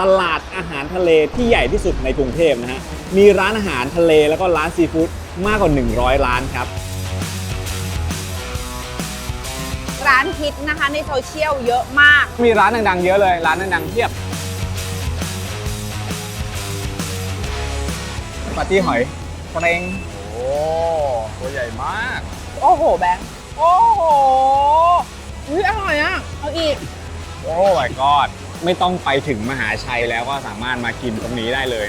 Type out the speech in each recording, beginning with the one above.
ตลาดอาหารทะเลที่ใหญ่ที่สุดในกรุงเทพนะฮะ มีร้านอาหารทะเลแล้วก็ร้านซีฟู้ดมากกว่า 100 ร้านครับ ร้านฮิตนะคะในโซเชียลเยอะมาก มีร้านดังๆเยอะเลย ร้านดังๆเพียบปาร์ตี้หอยเปรงโอ้ ตัวใหญ่มาก โอ้โหแบงค์ โอ้โหอุ้ยอร่อยอะ เอาอีก โอ้ my god ไม่ต้องไปถึงมหาชัยแล้วก็สามารถมากินตรงนี้ได้เลย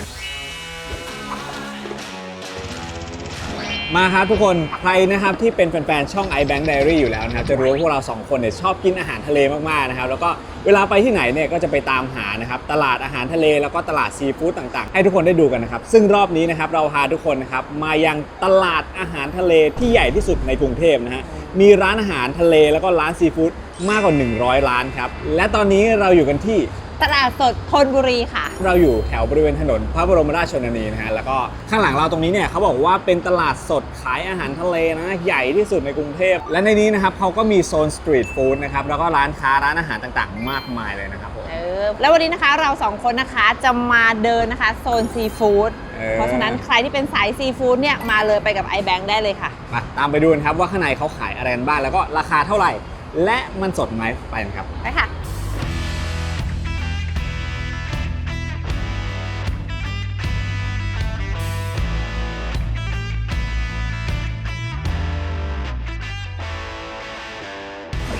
มาครับทุกคนใครนะครับที่เป็นแฟนๆ ช่อง iBank Diary อยู่แล้วนะครับจะรู้ว่าพวกเราสองคนเนี่ยชอบกินอาหารทะเลมากๆนะครับแล้วก็เวลาไปที่ไหนเนี่ยก็จะไปตามหานะครับตลาดอาหารทะเลแล้วก็ตลาดซีฟู้ดต่างๆ ให้ทุกคนได้ดูกันนะครับซึ่งรอบนี้นะครับเราพาทุกคนนะครับมายังตลาดอาหารทะเลที่ใหญ่ที่สุดในกรุงเทพนะฮะมีร้านอาหารทะเลแล้วก็ร้านซีฟู้ดมากกว่า 100 ร้านครับและตอนนี้เราอยู่กันที่ ตลาดสดธนบุรีค่ะ เราอยู่แถวบริเวณถนนพระบรมราชชนนีนะฮะ แล้วก็ข้างหลังเราตรงนี้เนี่ยเขาบอกว่าเป็นตลาดสดขายอาหารทะเลนะ ใหญ่ที่สุดในกรุงเทพ และในนี้นะครับเขาก็มีโซนสตรีทฟู้ดนะครับ แล้วก็ร้านค้าร้านอาหารต่างๆ มากมายเลยนะครับผม เออ แล้ววันนี้นะคะเราสองคนนะคะจะมาเดินนะคะโซนซีฟู้ด เออ เพราะฉะนั้นใครที่เป็นสายซีฟู้ดเนี่ยมาเลยไปกับ iBank ได้เลยค่ะ มาตามไปดูกันครับว่าข้างในเขาขายอะไรกันบ้าง แล้วก็ราคาเท่าไหร่ และมันสดไหมไปกันครับ ไปค่ะ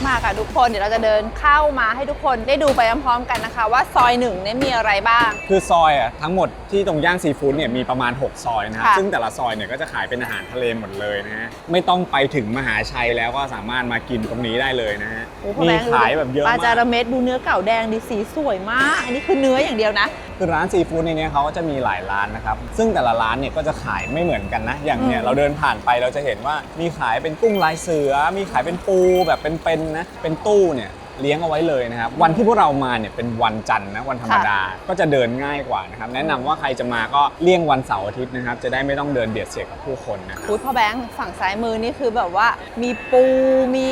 มาค่ะทุกคนเดี๋ยวเราจะเดินเข้ามาให้ทุกคนได้ดูไปพร้อมๆกันนะคะ ว่าซอยหนึ่งเนี่ยมีอะไรบ้าง คือซอยอะทั้งหมดที่ตรงย่านซีฟู้ดเนี่ยมีประมาณ 6 ซอยนะครับค่ะซึ่งแต่ละซอยเนี่ยก็จะขายเป็นอาหารทะเลหมดเลยนะฮะไม่ต้องไปถึงมหาชัยแล้วก็สามารถมากินตรงนี้ได้เลยนะฮะโอ้พ่อมีแบงค์ดูขายแบบเยอะปลาจามาระกเม็ดดูเนื้อเก่าแดงดีสีสวยมาก อันนี้คือเนื้ออย่างเดียวนะ คือร้านซีฟู้ดในเนี้ยเขาก็จะมีหลายร้านนะครับซึ่งแต่ละร้านเนี่ยก็จะขายไม่เหมือนกันนะอย่างเนี่ยอืม เราเดินผ่านไปเราจะเห็นว่ามีขายเป็นกุ้งลายเสือ มีขายเป็นปูแบบเป็นๆนะ เป็นตู้เนี่ยเลี้ยงเอาไว้เลยนะครับ วันที่พวกเรามาเนี่ยเป็นวันจันทร์นะวันธรรมดาก็จะเดินง่ายกว่านะครับ แนะนำว่าใครจะมาก็เลี่ยงวันเสาร์อาทิตย์นะครับ จะได้ไม่ต้องเดินเบียดเสียดกับผู้คนนะครับ ฟูดพ่อแบงค์ฝั่งซ้ายมือนี่คือแบบว่า มีปูมี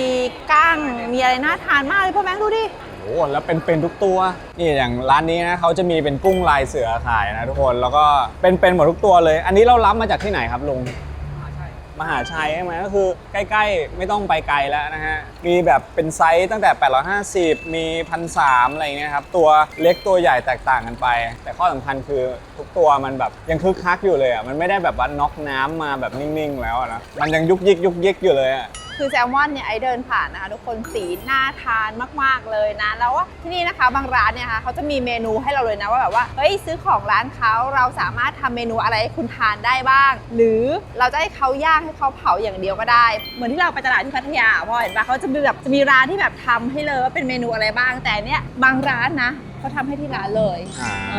กั้ง มีอะไรน่าทานมากเลยพ่อแบงค์ดูดิ โอ้โหแล้วเป็นๆทุกตัวนี่อย่างร้านนี้นะเขาจะมีเป็นกุ้งลายเสือขายนะทุกคนแล้วก็เป็นๆหมดทุกตัวเลย อันนี้เรารับมาจากที่ไหนครับลุง มหาชัยใช่ไหมก็คือใกล้ๆ ไม่ต้องไปไกลแล้วนะฮะ มีแบบเป็นไซส์ตั้งแต่ 850 มีพันสอะไรอย่างเงี้ยครับ ตัวเล็กตัวใหญ่แตกต่างกันไป แต่ข้อสำคัญคือทุกตัวมันแบบยังคึกคักอยู่เลยอะมันไม่ได้แบบว่าน็อกน้ำมาแบบนิ่งๆแล้วอะนะมันยังยุกยิกยุกยิกอยู่เลยอะ คือแซลมอนเนี่ยไอเดินผ่านนะคะทุกคนสีน่าทานมาก ๆ เลยนะ แล้วว่าที่นี่นะคะบางร้านเนี่ยค่ะเขาจะมีเมนูให้เราเลยนะว่าแบบว่าเฮ้ยซื้อของร้านเขาเราสามารถทำเมนูอะไรให้คุณทานได้บ้าง หรือเราจะให้เขาย่างให้เขาเผาอย่างเดียวก็ได้ เหมือนที่เราไปตลาดที่พัทยาพอเห็นปะเขาจะมีแบบจะมีร้านที่แบบทำให้เลยว่าเป็นเมนูอะไรบ้างแต่เนี่ยบางร้านนะ เขาทำให้ที่ร้านเลย อ่าเอ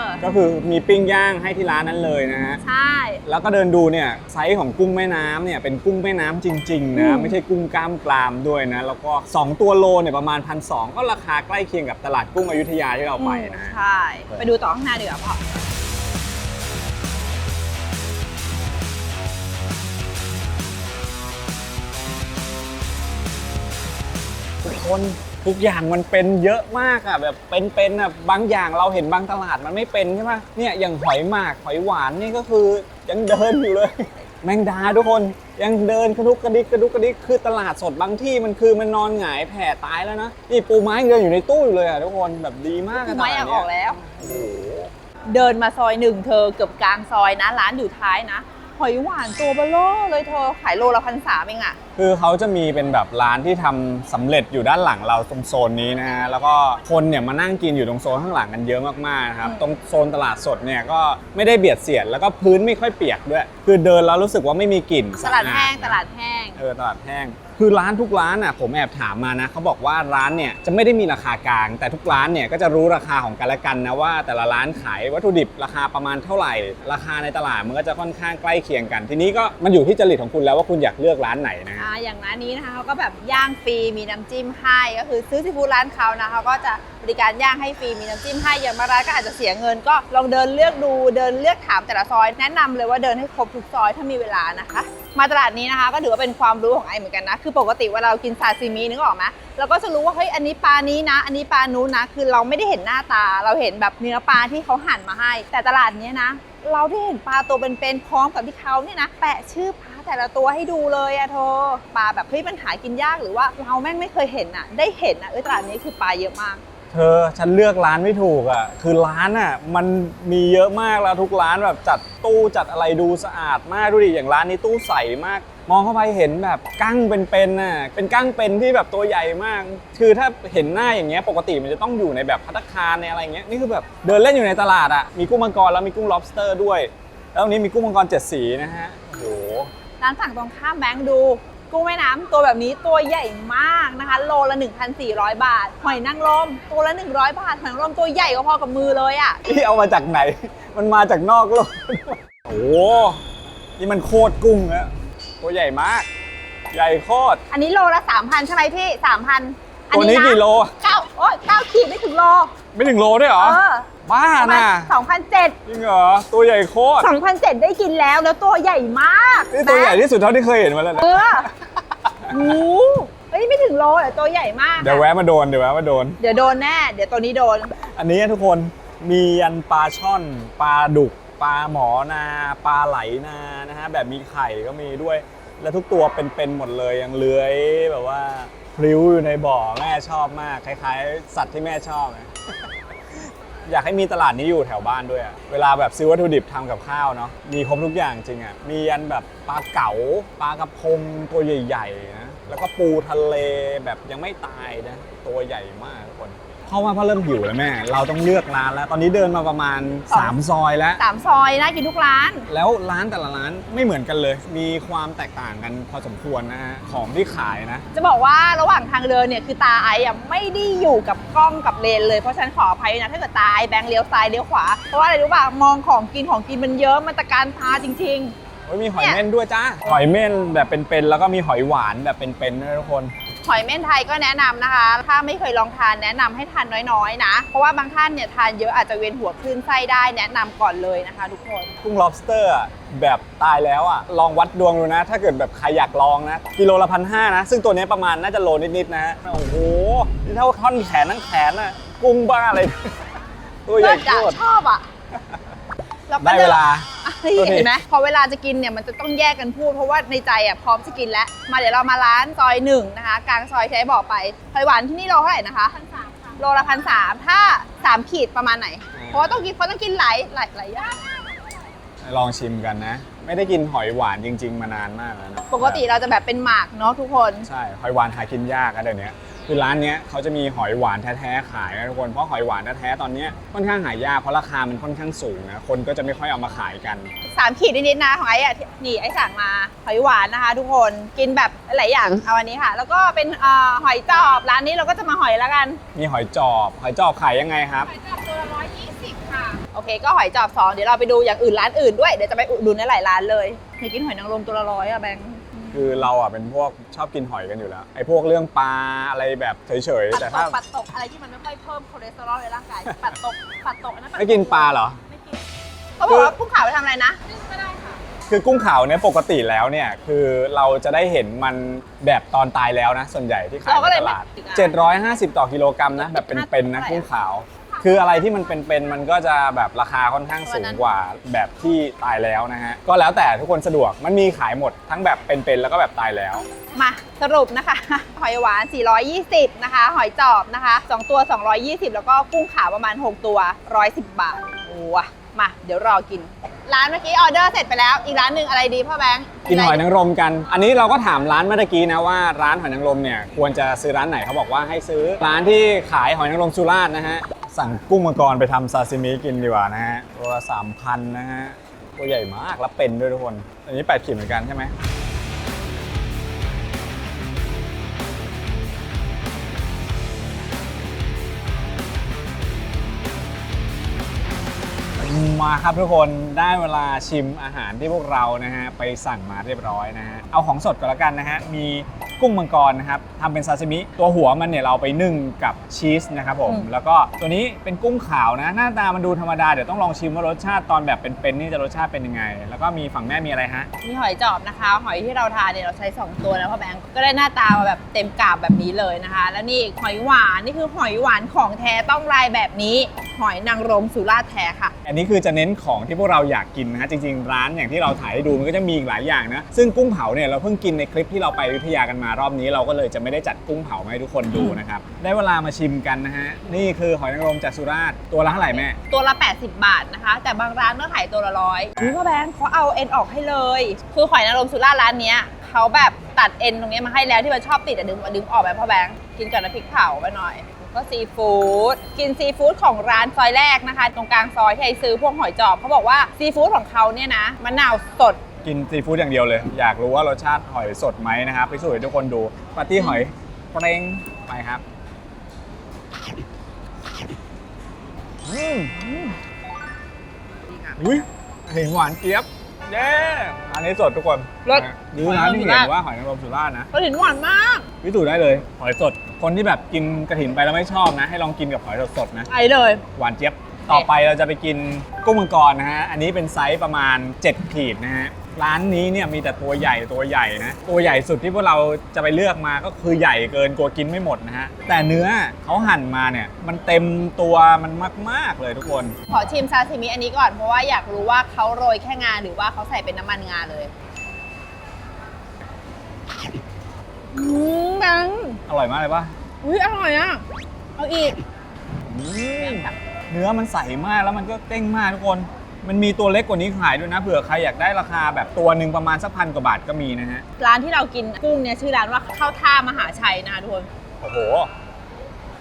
อ ก็คือมีปิ้งย่างให้ที่ร้านนั้นเลยนะฮะ ใช่ แล้วก็เดินดูเนี่ยไซส์ของกุ้งแม่น้ำเนี่ยเป็นกุ้งแม่น้ำจริงๆอืนะม ไม่ใช่กุ้งกล้ามกรามด้วยนะ แล้วก็ 2 ตัวโลเนี่ยประมาณพันสก็ราคาใกล้เคียงกับตลาดกุ้งอยุธยาที่เราไปนะ ใช่ ไปดูต่อข้างหน้าดีกว่าพ่อทุกคน ทุกอย่างมันเป็นเยอะมากอะแบบเป็นๆอะบางอย่างเราเห็นบางตลาดมันไม่เป็นใช่ไหมเนี่ยอย่างหอยหมากหอยหวานนี่ก็คือยังเดินอยู่เลย แมงดาทุกคนยังเดินกระดุกกระดิกกระดุกกระดิกคือตลาดสดบางที่มันคือมันนอนหงายแผ่ตายแล้วนะนี่ปูม้ายังเดินอยู่ในตู้อยู่เลยอะทุกคนแบบดีมากอะตไม่ลาอยาดกอเนี้อกยแล้วโอ้โหเดินมาซอยหนึ่งเธอเกือบกลางซอยนะ ร้านอยู่ท้ายนะ หอยหวานตัวเบลอเลยเธอขายโลละพันสามเองอะคือเขาจะมีเป็นแบบร้านที่ทำสำเร็จอยู่ด้านหลังเราตรงโซนนี้นะฮะแล้วก็คนเนี่ยมานั่งกินอยู่ตรงโซนข้างหลังกันเยอะมากๆนะครับตรงโซนตลาดสดเนี่ยก็ไม่ได้เบียดเสียดแล้วก็พื้นไม่ค่อยเปียกด้วย คือเดินแล้วรู้สึกว่าไม่มีกลิ่นตลาดแห้งสะอตลาดแห้ง เออตลาดแห้ง คือร้านทุกร้านอะผมแอบถามมานะเขาบอกว่าร้านเนี่ยจะไม่ได้มีราคากลาง แต่ทุกร้านเนี่ยก็จะรู้ราคาของกันและกันนะว่า แต่ละร้านขายวัตถุดิบราคาประมาณเท่าไหร่ ราคาในตลาดมันก็จะค่อนข้างใกล้เคียงกัน ทีนี้ก็มันอยู่ที่จริตของคุณแล้วว่าคุณอยากเลือกร้านไหนนะอ่าอย่างร้านนี้นะคะเขาก็แบบย่างฟรีมีน้ำจิ้มให้ก็คือซื้อซีฟู้ดร้านเขานะเขาก็จะบริการย่างให้ฟรีมีน้ำจิ้มให้อย่างมาร้านก็อาจจะเสียเงินก็ลองเดินเลือกดูเดินเลือกถามแต่ละซอย แนะนำเลยว่าเดินให้ครบทุกซอยถ้ามีเวลานะคะ มาตลาดนี้นะคะ ก็ถือว่าเป็นความรู้ของไอเหมือนกันนะคือปกติเวลาเรากินซาซิมินึกออกไหมเราก็จะรู้ว่าเฮ้ยอันนี้ปลานี้นะ อันนี้ปลานู้นนะ คือเราไม่ได้เห็นหน้าตา เราเห็นแบบเนื้อปลาที่เขาหั่นมาให้ แต่ตลาดนี้นะ เราได้เห็นปลาตัวเป็นๆพร้อมกับที่เขาเนี่ยนะแปะชื่อปลาแต่ละตัวให้ดูเลยอะโทปลาแบบเฮ้ยมันหากินยากหรือว่าเราแม่งไม่เคยเห็นอะได้เห็นอะเออตลาดนี้คือปลาเยอะมากเธอฉันเลือกร้านไม่ถูกอะ คือร้านอะมันมีเยอะมากแล้วทุกร้านแบบจัดตู้จัดอะไรดูสะอาดมากดูดิอย่างร้านนี้ตู้ใสมาก มองเข้าไปเห็นแบบกั้งเป็นๆน่ะ เป็นกั้งเป็นที่แบบตัวใหญ่มาก คือถ้าเห็นหน้าอย่างเงี้ยปกติมันจะต้องอยู่ในแบบพัตตาคารในอะไรเงี้ย นี่คือแบบเดินเล่นอยู่ในตลาดอะ มีกุ้งมังกรแล้วมีกุ้ง lobster ด้วย แล้ววันนี้มีกุ้งมังกรเจ็ดสีนะฮะ โอ้โห ร้านฝั่งตรงข้ามแบงค์ดู กุ้งแม่น้ำตัวแบบนี้ตัวใหญ่มากนะคะ โลละ 1,400 บาท หอยนางรมตัวละ 100 บาท หอยนางรมตัวใหญ่ก็พอกับมือเลยอะ่ะนี่เอามาจากไหน มันมาจากนอกโลก โอ้โห นี่มันโคตรกุ้งแล้ว ตัวใหญ่มาก ใหญ่โคตร อันนี้โลละ3,000ใช่ไหมพี่3,000อันตัวนี้นี้นะกี่โลเก้าโอ้ยเก้าขีดไม่ถึงโล ไม่ถึงโลด้วยเหรเอออบ้าประมาณน่ะ2,007จริงเหรอ ตัวใหญ่โคตร2,007ได้กินแล้วแล้วตัวใหญ่มากนี่ตัวใหญ่ที่สุดเท่าที่เคยเห็นมาแล้วเอนะอโอ้โหเฮ้ยไม่ถึงโลแต่ตัวใหญ่มากอะเดี๋ยวแวะมาโดนเดี๋ยวแวะมาโดน เดี๋ยวโดนแน่ เดี๋ยวตัวนี้โดน อันนี้ทุกคนมียันปลาช่อนปลาดุก ปลาหมอนาปลาไหลนานะฮะแบบมีไข่ก็มีด้วย แล้วทุกตัวเป็นๆหมดเลยยังเลื้อยแบบว่าพลิ้วอยู่ในบ่อแม่ชอบมากคล้ายๆ สัตว์ที่แม่ชอบนะอยากให้มีตลาดนี้อยู่แถวบ้านด้วยอะเวลาแบบซื้อวัตถุดิบทำกับข้าวเนาะ มีครบทุกอย่างจริงอะมียันแบบปลาเก๋า ปลากระพงตัวใหญ่ๆนะ แล้วก็ปูทะเลแบบยังไม่ตายนะ ตัวใหญ่มากทุกคน เพราะว่าพ่อเริ่มหิวแล้วแม่ เราต้องเลือกร้านแล้ว ตอนนี้เดินมาประมาณ 3 ซอยแล้ว สามซอยน่ากินทุกร้าน แล้วร้านแต่ละร้านไม่เหมือนกันเลย มีความแตกต่างกันพอสมควรนะฮะของที่ขายนะ จะบอกว่าระหว่างทางเดินเนี่ยคือตาไออะไม่ได้อยู่กับกล้องกับเลนเลย เพราะฉะนันขออภัยนะถ้าเกิดตาไอแบงค์เลี้ยวซ้ายเลี้ยวขวา เพราะว่าอะไรรู้ป่ะมองของกินของกินมันเยอะมันตะการตาจริงโอ้ยมีหอยเม่นด้วยจ้าหอยเม่นแบบเป็นๆแล้วก็มีหอยหวานแบบเป็นๆด้วยทุกคนๆ หอยเม่นไทยก็แนะนำนะคะ ถ้าไม่เคยลองทานแนะนำให้ทานน้อยๆนะ เพราะว่าบางท่านเนี่ยทานเยอะอาจจะเวียนหัวคลื่นไส้ได้แนะนำก่อนเลยนะคะ ทุกคนกุ้ง lobster อะแบบตายแล้วอะลองวัดดวงดูนะ ถ้าเกิดแบบใครอยากลองนะ กิโลละพันห้านะ ซึ่งตัวเนี้ยประมาณน่าจะโลนิดๆนะโอ้โหนี่เท่าท่อนแขนทั้งแขนน่ะกุ้งบ้าอะไรตัวใหญ่เลิศโคอะตรชอบอะ แล้วก็ได้เวลาเฮ้ยโอเคเห็นไหมพอเวลาจะกินเนี่ยมันจะต้องแยกกันพูดเพราะว่าในใจอะพร้อมจะกินแล้ว มาเดี๋ยวเรามาร้านซอยหนึ่งนะคะ กลางซอยใช้บอกไปหอยหวานที่นี่โลเท่าไหร่นะคะ พันสามโลละพันสามถ้าสามขีดประมาณไหน เพราะว่าต้องกินเพราะต้องกินหลายหลายหลายอย่างลองชิมกันนะ ไม่ได้กินหอยหวานจริง ๆ มานานมากแล้วนะปกติเราจะแบบเป็นหมากเนาะทุกคน ใช่หอยหวานหากินยากอะเดี๋ยวนี้ คือร้านเนี้ยเขาจะมีหอยหวานแท้ๆขายนะทุกคนเพราะหอยหวานแท้ๆตอนเนี้ยค่อนข้างหายากเพราะราคามันค่อนข้างสูงนะคนก็จะไม่ค่อยเอามาขายกัน สามขีดนิดๆนะของไอ้อะที่นี่ไอ้สั่งมาหอยหวานนะคะ ทุกคนกินแบบหลายอย่างเอาอันนี้ค่ะ แล้วก็เป็นเอ่อหอยจอบร้านนี้เราก็จะมาหอยแล้วกัน มีหอยจอบหอยจอบขายยังไงครับ หอยจอบตัวละร้อยยี่สิบค่ะ โอเค ก็หอยจอบสองเดี๋ยวเราไปดูอย่างอื่นร้านอื่นด้วยเดี๋ยวจะไปอุดหนุนในหลายร้านเลยเคยกินหอยนางรมตัวละร้อยอะแบงค์ คือเราอะเป็นพวกชอบกินหอยกันอยู่แล้วไอ้พวกเรื่องปลาอะไรแบบเฉยๆแต่ปัดตถ้ากปัดตกอะไรที่มันไม่ค่อยเพิ่มคอเลสเตอรอลในร่างกาย ปัดตกปัดตกอันนั้นปัดตไม่กินปลาเหรอ ไม่กินเขาบอกว่ากุ้งขาวไปทำอะไรนะไม่ได้ค่ะ คือกุ้งขาวเนี่ยปกติแล้วเนี่ยคือเราจะได้เห็นมันแบบตอนตายแล้วนะ ส่วนใหญ่ที่ขายเราก็ในเลยตไม่ลาดติดอะ750 ต่อกิโลกรัมนะแบบเป็นๆนะเท่าไหร่อะกุ้งขาว คืออะไรที่มันเป็นๆมันก็จะแบบราคาค่อนข้างสูงกว่าแบบที่ตายแล้วนะฮะก็แล้วแต่ทุกคนสะดวกมันมีขายหมดทั้งแบบเป็นๆแล้วก็แบบตายแล้ว มาสรุปนะคะ หอยหวาน 420 นะคะ หอยจอบนะคะ 2 ตัว 220 แล้วก็กุ้งขาวประมาณ 6 ตัว 110 บาทโอ้วะมา เดี๋ยวรอกิน ร้านเมื่อกี้ออเดอร์เสร็จไปแล้ว อีกร้านหนึ่งอะไรดีพ่อแบงค์กินหอยนางรมกัน อันนี้เราก็ถามร้านเมื่อกี้นะว่าร้านหอยนางรมเนี่ยควรจะซื้อร้านไหนเขาบอกว่าให้ซื้อร้านที่ขายหอยนางรมสุราษฎร์นะฮะ สั่งกุ้งมังกรไปทำซาซิมิกินดีกว่านะฮะตัวละสามพันนะฮะ ตัวใหญ่มากแล้วเป็นด้วยทุกคน อันนี้แปดขีดเหมือนกันใช่ไหมมาครับทุกคนได้เวลาชิมอาหารที่พวกเรานะฮะไปสั่งมาเรียบร้อยนะฮะเอาของสดก่อนละกันนะฮะมี กุ้งมังกรนะครับทำเป็นซาซิมิตัวหัวมันเนี่ยเราไปนึ่งกับชีสนะครับผมอืม แล้วก็ตัวนี้เป็นกุ้งขาวนะ หน้าตามันดูธรรมดาเดี๋ยวต้องลองชิมว่ารสชาติตอนแบบเป็นๆนี่จะรสชาติเป็นยังไง แล้วก็มีฝั่งแม่มีอะไรฮะ มีหอยจอบนะคะ หอยที่เราทานเนี่ยเราใช้ 2 ตัวนะพ่อแบงค์ก็ได้หน้าตามาแบบเต็มกาบแบบนี้เลยนะคะ แล้วนี่หอยหวานนี่คือหอยหวานของแท้ต้องลายแบบนี้ หอยนางรมสุราษฎร์แท้ค่ะ อันนี้คือจะเน้นของที่พวกเราอยากกินนะฮะจริงๆ ร้านอย่างที่เราถ่ายให้ดูมันก็จะมีอีกหลายอย่างนะ ซึ่งกุ้งเผาเนี่ยเราเพิ่งกินในคลิปที่เราไปอยุธยากันมารอบนี้เราก็เลยจะไม่ได้จัดกุ้งเผามาให้ทุกคนดูนะครับ ได้เวลามาชิมกันนะฮะ นี่คือหอยนางรมจากสุราษฎร์ตัวละเท่าไหร่แม่ ตัวละ 80 บาทนะคะ แต่บางร้านก็ขายตัวละร้อยนี่พ่อแบงค์เขาเอาเอ็นออกให้เลย คือหอยนางรมสุราษฎร์ร้านเนี้ยเขาแบบตัดเอ็นตรงเนี้ยมาให้แล้วที่มันชอบติดอะดึงดึงออกไปพ่อแบงค์กินกับน้ำพริกเผาไปหน่อยแล้วก็ซีฟู้ดกินซีฟู้ดของร้านซอยแรกนะคะ ตรงกลางซอยที่ไอซื้อพวกหอยจอบเขาบอกว่าซีฟู้ดของเขาเนี่ยนะมะนาวสด กินซีฟู้ดอย่างเดียวเลย อยากรู้ว่ารสชาติหอยสดไหมนะครับไปสูจน์ให้ทุกคนดูปาร์ตี้หอยเปรงไปครับอืมอุ้ยเห็นหวานเจี๊ยบเย้อันนี้สดทุกคนรสดูนะที่เห็นว่าหอยนางรมสุราษฎร์นะ กระถิ่นหวานมากพิสูจน์ได้เลย หอยสด คนที่แบบกินกระถินไปแล้วไม่ชอบนะ ให้ลองกินกับหอยสดๆนะ ไอเลย หวานเจี๊ยบ ต่อไปเราจะไปกินกุ้งมังกรนะฮะ อันนี้เป็นไซส์ประมาณ 7 ขีดนะฮะ ร้านนี้เนี่ยมีแต่ตัวใหญ่ตัวใหญ่นะ ตัวใหญ่สุดที่พวกเราจะไปเลือกมาก็คือใหญ่เกินกลัวกินไม่หมดนะฮะ แต่เนื้อเขาหั่นมาเนี่ยมันเต็มตัวมันมาก ๆ เลยทุกคน ขอชิมซาซิมิอันนี้ก่อนเพราะว่าอยากรู้ว่าเขาโรยแค่งาหรือว่าเขาใส่เป็นน้ำมันงาเลยอืมแบงค์อร่อยมากเลยปะอุ้ยอร่อยอะ เอาอีกอืมเนื้อมันใสมากแล้วมันก็เด้งมากทุกคน มันมีตัวเล็กกว่านี้ขายด้วยนะเผื่อใครอยากได้ราคาแบบตัวหนึ่งประมาณสักพันกว่าบาทก็มีนะฮะ ร้านที่เรากินกุ้งเนี่ยชื่อร้านว่าข้าวท่ามหาชัยนะคะทุกคนโอ้โห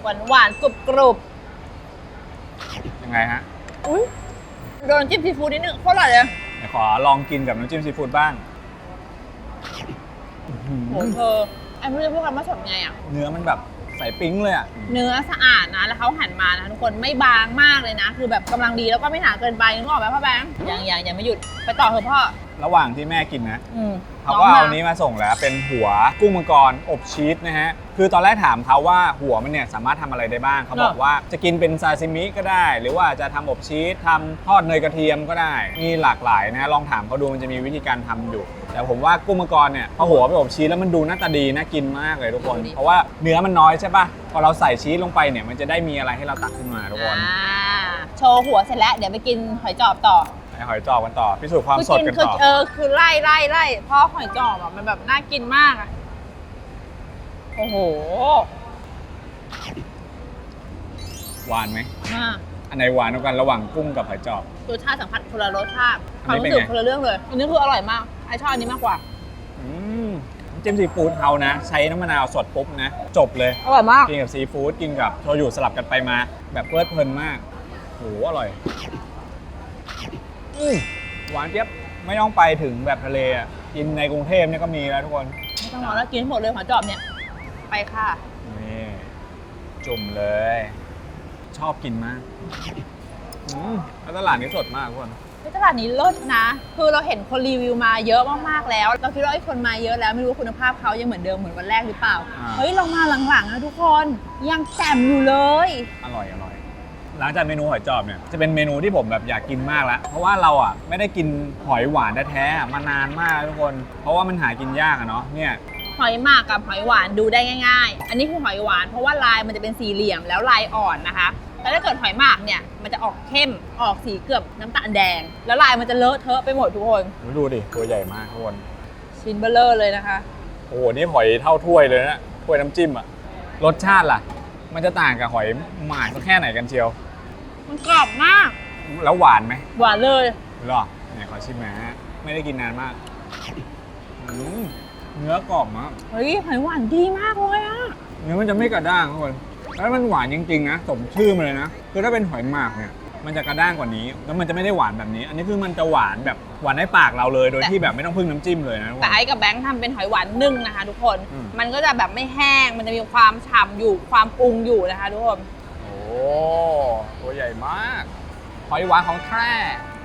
หวานหวานๆกรุบกรุบยังไงฮะๆอุ้ยโดนจิ้มซีฟู้ดนิดนึงโคตรอร่อยเลยเดี๋ยวขอลองกินกับน้ำจิ้มซีฟู้ดบ้างอื้อหืโหอเธอไอ้ไม่รู้จะพูดคำว่าสดไงอะ เนื้อมันแบบ ใสปิ๊งเลยอะ เนื้อสะอาดนะแล้วเขาหั่นมานะทุกคนไม่บางมากเลยนะ คือแบบกำลังดีแล้วก็ไม่หนาเกินไปนึกออกไหมพ่อแบงค์ยังยังยังไม่หยุดไปต่อเถอะพ่อ ระหว่างที่แม่กินนะ อืม เขาก็เอานี้มาส่งแล้วเป็นหัวกุ้งมังกรอบชีสนะฮะคือตอนแรกถามเขาว่าหัวมันเนี่ยสามารถทำอะไรได้บ้างเขาบอกว่าจะกินเป็นซาซิมิก็ได้ หรือว่าจะทำอบชีสทำทอดเนยกระเทียมก็ได้มีหลากหลายนะลองถามเขาดูมันจะมีวิธีการทำอยู่ แต่ผมว่ากุ้งมังกรเนี่ยพอหัวไปอบชีสแล้วมันดูหน้าตาดีน่ากินมากเลยทุกคน เพราะว่าเนื้อมันน้อยใช่ปะพอเราใส่ชีสลงไปเนี่ยมันจะได้มีอะไรให้เราตักขึ้นมาทุกคนอ่าโชว์หัวเสร็จแล้วเดี๋ยวไปกินหอยจอบต่อ ไปหอยจอบกันต่อพิสูจน์ความคือสดกินกันคือต่อ เออคือไล่ไล่ไล่เพราะหอยจอบอะมันแบบน่ากินมากอะโอ้โหหวานไหม มากอันไหนหวานกว่ากันระหว่างกุ้งกับหอยจอบ รสชาติสัมผัสคนละรสชาติคอัวานมนี้รู้เป็นไงสึกคนละเรื่องเลย อันนี้คืออร่อยมากไอชอบอันนี้มากกว่า อืมน้ำจิ้มซีฟู้ดเขานะ ใช้น้ำมะนาวสดปุ๊บนะ จบเลย อร่อยมาก กินกับซีฟู้ดกินกับโชยุสลับกันไปมา แบบเพลิดเพลินมากโหอร่อย อืมหวานเจี๊ยบไม่ต้องไปถึงแบบทะเลอะกินในกรุงเทพเนี่ยก็มีแล้วทุกคนไม่ต้องรอแล้วกินให้หมดเลยหอยจอบเนี่ย ไปค่ะ นี่จุ่มเลย ชอบกินมากอืมแล้วตลาดนี้สดมากทุกคน ที่ตลาดนี้เลิศนะ คือเราเห็นคนรีวิวมาเยอะมากๆแล้ว เราคิดว่าไอ้คนมาเยอะแล้วไม่รู้ว่าคุณภาพเขายังเหมือนเดิมเหมือนวันแรกหรือเปล่า อ่า เฮ้ย เรามาหลังๆนะทุกคนยังแจ่มอยู่เลย อร่อยอร่อย หลังจากเมนูหอยจอบเนี่ยจะเป็นเมนูที่ผมแบบอยากกินมากแล้ว เพราะว่าเราอะไม่ได้กินหอยหวานแท้ๆมานานมากแล้วทุกคน เพราะว่ามันหากินยากอะเนาะเนี่ย หอยหมากกับหอยหวานดูได้ง่าย ๆ อันนี้คือหอยหวานเพราะว่าลายมันจะเป็นสี่เหลี่ยมแล้วลายอ่อนนะคะ แต่ถ้าเกิดหอยหมากเนี่ยมันจะออกเข้มออกสีเกือบน้ำตาลแดง แล้วลายมันจะเลอะเทอะไปหมดทุกคน ดูดิตัวใหญ่มากทุกคนชิ้นเบลเลอร์เลยนะคะ โอ้โหนี่หอยเท่าถ้วยเลยนะถ้วยน้ำจิ้มอะรสชาติล่ะ มันจะต่างกับหอยหมากสักแค่ไหนกันเชียว มันกรอบมาก แล้วหวานไหมหวานเลย หรอเนี่ยขอชิมหน่อยฮะไม่ได้กินนานมากอืมเนื้อกรอบมากเฮ้ยหอยหวานดีมากเลยอะเนื้อมันจะไม่กระด้างทุกคนแล้วมันหวานจริงๆนะสมชื่อมันเลยนะคือถ้าเป็นหอยหมากเนี่ย มันจะกระด้างกว่านี้ แล้วมันจะไม่ได้หวานแบบนี้ อันนี้คือมันจะหวานแบบหวานในปากเราเลย โดยที่แบบไม่ต้องพึ่งน้ำจิ้มเลยนะทุกคแต่น ไอ้กับแบงค์ทำเป็นหอยหวานนึ่งนะคะ ทุกคน อืม มันก็จะแบบไม่แห้ง มันจะมีความฉ่ำอยู่ ความปรุงอยู่นะคะ ทุกคนโอ้ ตัวใหญ่มากหอยหวานของแท้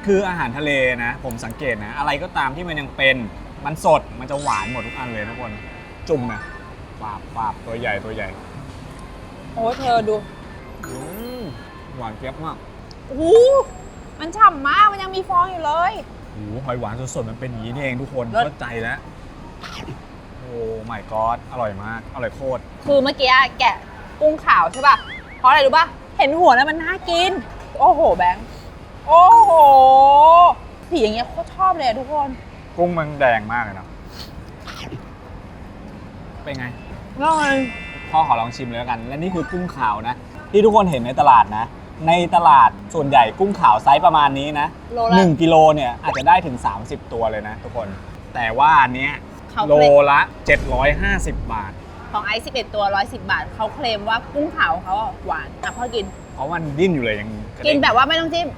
คืออาหารทะเลนะ ผมสังเกตนะ อะไรก็ตามที่มันยังเป็นมันสดมันจะหวานหมดทุกอันเลยทุกคน จุ่มนะปาบปาบตัวใหญ่ตัวใหญ่โอ้เธอดูอืมหวานเจี๊ยบมากโอ้โหมันฉ่ำมากมันยังมีฟองอยู่เลย โอ้โหหอยหวานสดๆมันเป็นอย่างนี้นี่เองทุกคนเลิศ เข้าใจแล้วโอ้ไม่กอดอร่อยมากอร่อยโคตร คือเมื่อกี้แกะกุ้งขาวใช่ป่ะ เพราะอะไรรู้ป่ะ เห็นหัวแล้วมันน่ากิน โอ้โหแบงค์ โอ้โหสีอย่างเงี้ยโคตรชอบเลยอะทุกคน กุ้งมันแดงมากเลยนะเป็นไงอร่อยพ่อขอลองชิมเลยแล้วกัน และนี่คือกุ้งขาวนะ ที่ทุกคนเห็นในตลาดนะ ในตลาดส่วนใหญ่กุ้งขาวไซส์ประมาณนี้นะโลละ1กิโลเนี่ยอาจจะได้ถึง 30 ตัวเลยนะ ทุกคน แต่ว่าอันเนี้ยเขาโลเคลมละ 750 บาท ของไอซ์11 ตัว 110 บาท เขาเคลมว่ากุ้งขาวของเขาอะหวานอะพ่อกิน เพราะมันดิ้นอยู่เลยยังระกิเด้นงแบบว่าไม่ต้องจิ้ม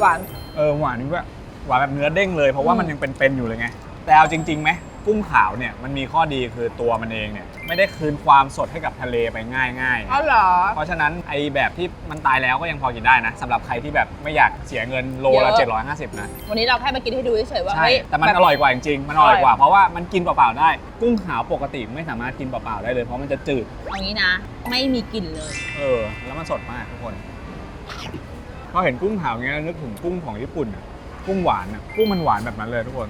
หวาน เออหวานนี่ว่าหวานแบบเนื้อเด้งเลย เพราะว่าอืมมันยังเป็นๆอยู่เลยไง แต่เอาจริงๆไหม กุ้งขาวเนี่ยมันมีข้อดีคือตัวมันเองเนี่ยไม่ได้คืนความสดให้กับทะเลไปง่ายๆ อ๋อเหรอ เพราะฉะนั้นไอแบบที่มันตายแล้วก็ยังพอกินได้นะสำหรับใครที่แบบไม่อยากเสียเงินโลละ เยอะ 750 นะ วันนี้เราแค่มากินให้ดูเฉยๆว่าใช่ เฮ้ยแต่มันแบบ อร่อยกว่าจริงๆมันอร่อยกว่าอร่อยเพราะว่ามันกินเปล่าๆได้ กุ้งขาวปกติไม่สามารถกินเปล่าๆได้เลยเพราะมันจะจืด เอางี้นะ ไม่มีกลิ่นเลย เออ แล้วมันสดมากทุกคน พอเห็นกุ้งขาวเงี้ยนึกถึงกุ้งของญี่ปุ่นอะกุ้งหวานอะกุ้งมันหวานแบบนั้นเลยทุกคน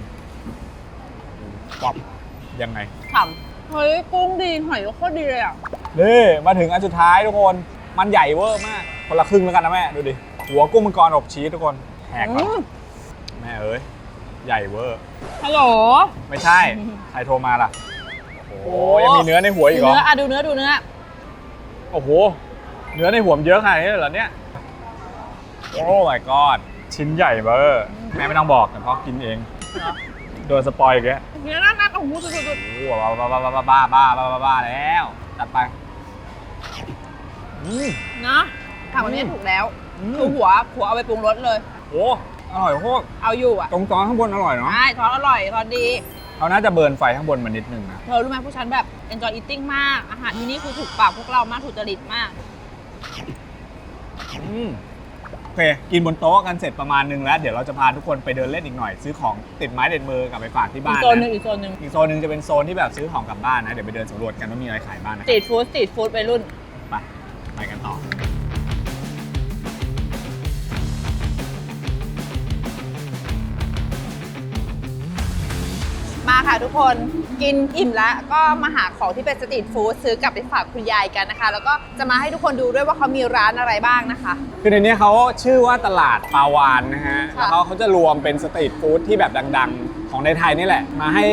ป๊อบยังไงฉ่ำเฮ้ยกุ้งดีหอยโคตรดีเลยอะนี่มาถึงอันสุดท้ายทุกคน มันใหญ่เวอร์มาก คนละครึ่งแล้วกันนะแม่ ดูดิ หัวกุ้งมังกรอบชีสทุกคนแหกก่อนอืมแม่เอ้ย ใหญ่เวอร์ฮัลโหล ไม่ใช่ ใครโทรมาล่ะ โอ้โหโอ้ยังมีเนื้อในหัวอีกเหรดูอเนื้ออะดูเนื้อดูเนื้อ โอ้โห เนื้อในหัวมันเยอะขนาดนี้เลยเหรอเนี่ย โอ้ my god ชิ้นใหญ่เบอร์ แม่ไม่ต้องบอกแต่พ่อกินเองเหรอ โดนสปอยอีกแล้วเนื้อน่ารักโอ้โหสุดโอ้โหบ้าบ้าบ้าบ้าบ้าบ้าบ้าบ้าบ้าแล้วจัดไปอืมๆนะถามวันนี้อืมถูกแล้วอืม คือหัวหัวเอาไปปรุงรสเลย โอ้อร่อยโคตรเอาอยู่อะตรงตอนข้างบนอร่อยเนาะใช่ทอดอร่อยทอดดี เขาน่าจะเบิร์นไฟข้างบนมานิดนึงนะเธอรู้ไหมผู้ฉันแบบ enjoy eating มาก อาหารที่นี่คือถูกปากพวกเรามากถูกจริตมาก อืมโอ เค กินบนโต๊ะกันเสร็จประมาณนึงแล้ว เดี๋ยวเราจะพาทุกคนไปเดินเล่นอีกหน่อย ซื้อของติดไม้เด็ดมือกลับไปฝากที่อีบ้ากนโซนหนึ่งนะอีกโซนหนึ่งอีกโซนหนึ่งจะเป็นโซนที่แบบซื้อของกลับบ้านนะเดี๋ยวไปเดินสำรวจกันว่ามีอะไรขายบ้างนะสตรีทฟู้ดสตรีทฟู้ดไปรุ่น ไปไปกันต่อ มาค่ะทุกคน กินอิ่มแล้วก็มาหาของที่เป็นสตรีทฟู้ดซื้อกลับไปฝากคุณยายกันนะคะ แล้วก็จะมาให้ทุกคนดูด้วยว่าเขามีร้านอะไรบ้างนะคะ คือในนี้เขาชื่อว่าตลาดปาวานนะฮะค่ะ แล้วเขาเขาจะรวมเป็นสตรีทฟู้ดที่แบบดังๆ ของในไทยนี่แหละ มาให้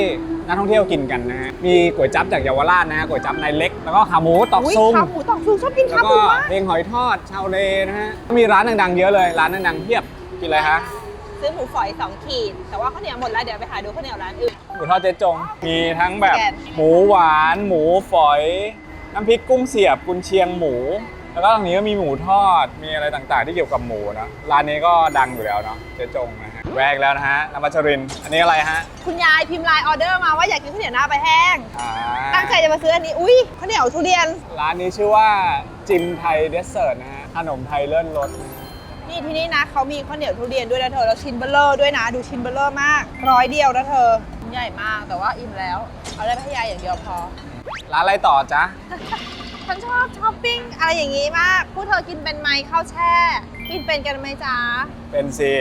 นักท่องเที่ยวกินกันนะฮะมีก๋วยจั๊บจากเยาวราชนะฮะก๋วยจั๊บนายเล็ก แล้วก็ขาหมูตอกอุ้ยซุ้มขาหมูตอกซุงชอบกินแล้ขาวหก็มูมากเพลงหอยทอดชาวเลนะฮะ มีร้านดังๆเยอะเลย ร้านดังๆเพียบ กินอะไรฮะ ซื้อหมูฝอยสองขีด แต่ว่าข้าวเหนียวหมดแล้วเดี๋ยวไปหาดูข้าวเหนียวร้านอื่นห มูทอดเจ๊จง มีทั้งแบบแกนหมูหวาน หมูฝอย น้ำพริกกุ้งเสียบกุนเชียงหมู แล้วก็ตรงนี้ก็มีหมูทอดมีอะไรต่างๆ ที่เกี่ยวกับหมูนะร้านนี้ก็ดังอยู่แล้วเนาะเจ๊จงนะฮะแวกแล้วนะฮะน้ำมัชรินทร์อันนี้อะไรฮะคุณยายพิมพ์ไลน์ออเดอร์มาว่าอยากกินข้าวเหนียวหน้าไปลาแห้งอ่าตั้งใจจะมาซื้ออันนี้อุ้ยข้าวเหนียวทุเรียน ร้านนี้ชื่อว่าจิมไทยเดสเซอร์นะฮะขนมไทยเลื่อนรสนี่ที่นี่นะเขามีข้าวเหนียวทุเรียนด้วยนะเธอแล้วชิ้นเบลเลอร์ด้วยนะ ดูชิ้นเบลเลอร์มาก ร้อยเดียวนะเธอชิ้น ใหญ่มากแต่ว่าอิ่มแล้ว เอาได้ไปให้ยายอย่างเดียวพอ ร้านอะไรต่อจ๊ะ ฉันชอบช้อปปิ้งอะไรอย่างนี้มากผู้เธอกินเป็นไหมข้าวแช่ กินเป็นกันไหมจ๊ะ เป็นซี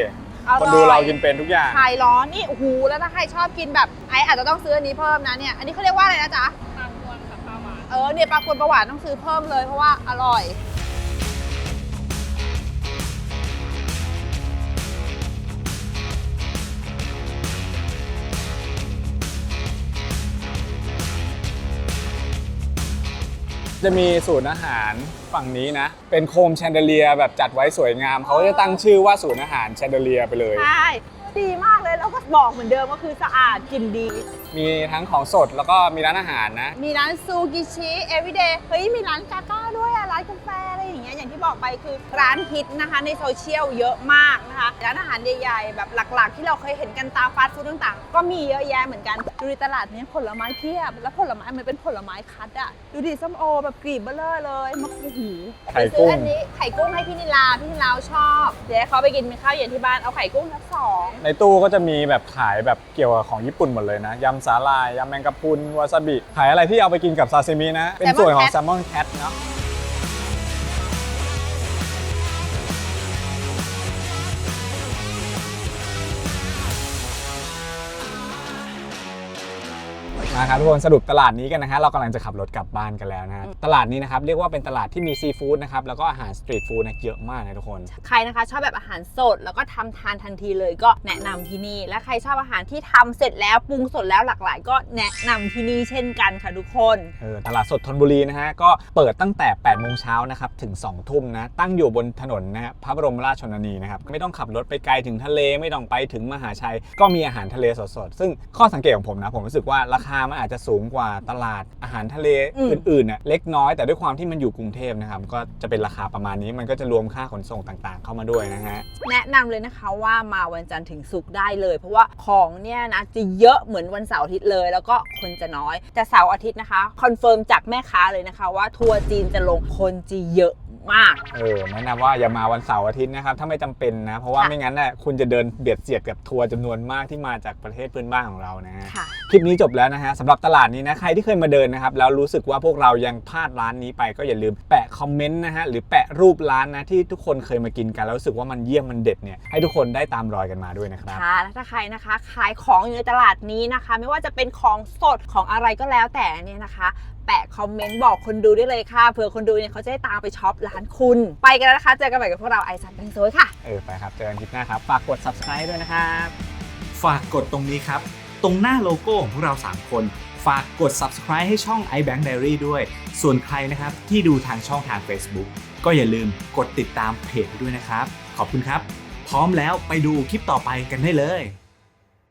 อร่อย คนดูเรากินเป็นทุกอย่าง คลายร้อนนี่โอ้โหแล้วถ้าใครชอบกินแบบไออาจจะต้องซื้ออันนี้เพิ่มนะเนี่ยอันนี้เขาเรียกว่าอะไรนะจ๊ะปลาควนกับปลาหวานเออเนี่ยปลาควนปลาหวานต้องซื้อเพิ่มเลยเพราะว่าอร่อย จะมีศูนย์อาหารฝั่งนี้นะ เป็นโคมแชนเดเลียแบบจัดไว้สวยงาม เขาก็จะตั้งชื่อว่าศูนย์อาหารแชนเดเลียไปเลย ใช่ ดีมากเลยแล้วก็บอกเหมือนเดิมก็คือสะอาดกินดี มีทั้งของสดแล้วก็มีร้านอาหารนะ มีร้านซูกิชิ everyday เฮ้ยมีร้านกาก้าด้วยอะร้านกาแฟอะไรอย่างเงี้ยอย่างที่บอกไปคือร้านฮิตนะคะในโซเชียลเยอะมากนะคะร้านอาหารใหญ่ๆแบบหลักๆ ที่เราเคยเห็นกันตามฟาสต์ฟู้ดต่างๆ ก็มีเยอะแยะเหมือนกันดูในตลาดนี้ผลไม้เพียบ แล้วผลไม้มันเป็นผลไม้คัดอะดูดิส้มโอแบบกรีบเบลเลอร์เลยมะกรูดไข่ไปกุ้ซื้องอันนี้ไข่กุ้งให้พี่นิลาพี่นิลาชอบเดี๋ยวให้เขาไปกินข้าวเย็นที่บ้านเอาไข่กุ้งทั้งสองในตู้ก็จะมีแบบขายแบบเกี่ยวกับของญี่ปุ่นหมดเลยนะยำสาลายยำแมงกะพรุนวาซาบิขายอะไรที่เอาไปกินกับซาซิมินะ เป็นส่วนของแซลมอนแคทเนาะ มาครับทุกคนสรุปตลาดนี้กันนะฮะเรากำลังจะขับรถกลับบ้านกันแล้วนะฮะตลาดนี้นะครับเรียกว่าเป็นตลาดที่มีซีฟู้ดนะครับแล้วก็อาหารสตรีทฟู้ดนะเยอะมากเลยทุกคน ใครนะคะชอบแบบอาหารสดแล้วก็ทำทานทันทีเลยก็แนะนำที่นี่ และใครชอบอาหารที่ทำเสร็จแล้วปรุงสดแล้วหลากหลาย ก็แนะนำที่นี่เช่นกันค่ะทุกคน เออตลาดสดธนบุรีนะฮะก็เปิดตั้งแต่8โมงเช้านะครับถึง2ทุ่มนะตั้งอยู่บนถนนนะฮะพระบรมราชชนนีนะครับไม่ต้องขับรถไปไกลถึงทะเลไม่ต้องไปถึงมหาชัย ก็มีอาหารทะเลสดๆ ซึ่งข้อสังเกตของผมนะผมรู้สึกว่าราคามันอาจจะสูงกว่าตลาดอาหารทะเลอืม อื่นๆน่ะเล็กน้อยแต่ด้วยความที่มันอยู่กรุงเทพนะครับก็จะเป็นราคาประมาณนี้มันก็จะรวมค่าขนส่งต่างๆ เข้ามาด้วยนะฮะ แนะนำเลยนะคะว่ามาวันจันทร์ถึงศุกร์ได้เลย เพราะว่าของเนี่ยนะจะเยอะเหมือนวันเสาร์อาทิตย์เลย แล้วก็คนจะน้อยแต่เสาร์อาทิตย์นะคะคอนเฟิร์มจากแม่ค้าเลยนะคะว่าทัวร์จีนจะลงคนจะเยอะ มาก เออแนะนำว่าอย่ามาวันเสาร์อาทิตย์นะครับ ถ้าไม่จำเป็นนะ เพราะว่าค่ะ ไม่งั้นน่ะคุณจะเดินเบียดเสียดกับทัวร์จำนวนมากที่มาจากประเทศเพื่อนบ้านของเรานะฮะ ค่ะ คลิปนี้จบแล้วนะฮะสำหรับตลาดนี้นะใครที่เคยมาเดินนะครับ แล้วรู้สึกว่าพวกเรายังพลาดร้านนี้ไปก็อย่าลืมแปะคอมเมนต์นะฮะหรือแปะรูปร้านนะที่ทุกคนเคยมากินกัน แล้วรู้สึกว่ามันเยี่ยมมันเด็ดเนี่ยให้ทุกคนได้ตามรอยกันมาด้วยนะครับ ค่ะแล้วถ้าใครนะคะขายของอยู่ในตลาดนี้นะคะ ไม่ว่าจะเป็นของสดของอะไรก็แล้วแต่เนี่ยนะคะแปะคอมเมนต์บอกคนดูได้เลยค่ะเผื่อคนดูเนี่ยเขาจะได้ตามไปช็อปร้านคุณ ไปกันแล้วนะคะ เจอกันใหม่กับพวกเราไอซันแบงโซยค่ะ เออไปครับเจอกันคลิปหน้าครับฝากกด subscribe ด้วยนะครับ ฝากกดตรงนี้ครับ ตรงหน้าโลโก้ของพวกเรา 3 คน ฝากกด subscribe ให้ช่อง iBank Diary ด้วย ส่วนใครนะครับที่ดูทางช่องทาง Facebook ก็อย่าลืมกดติดตามเพจด้วยนะครับ ขอบคุณครับ พร้อมแล้วไปดูคลิปต่อไปกันได้เลย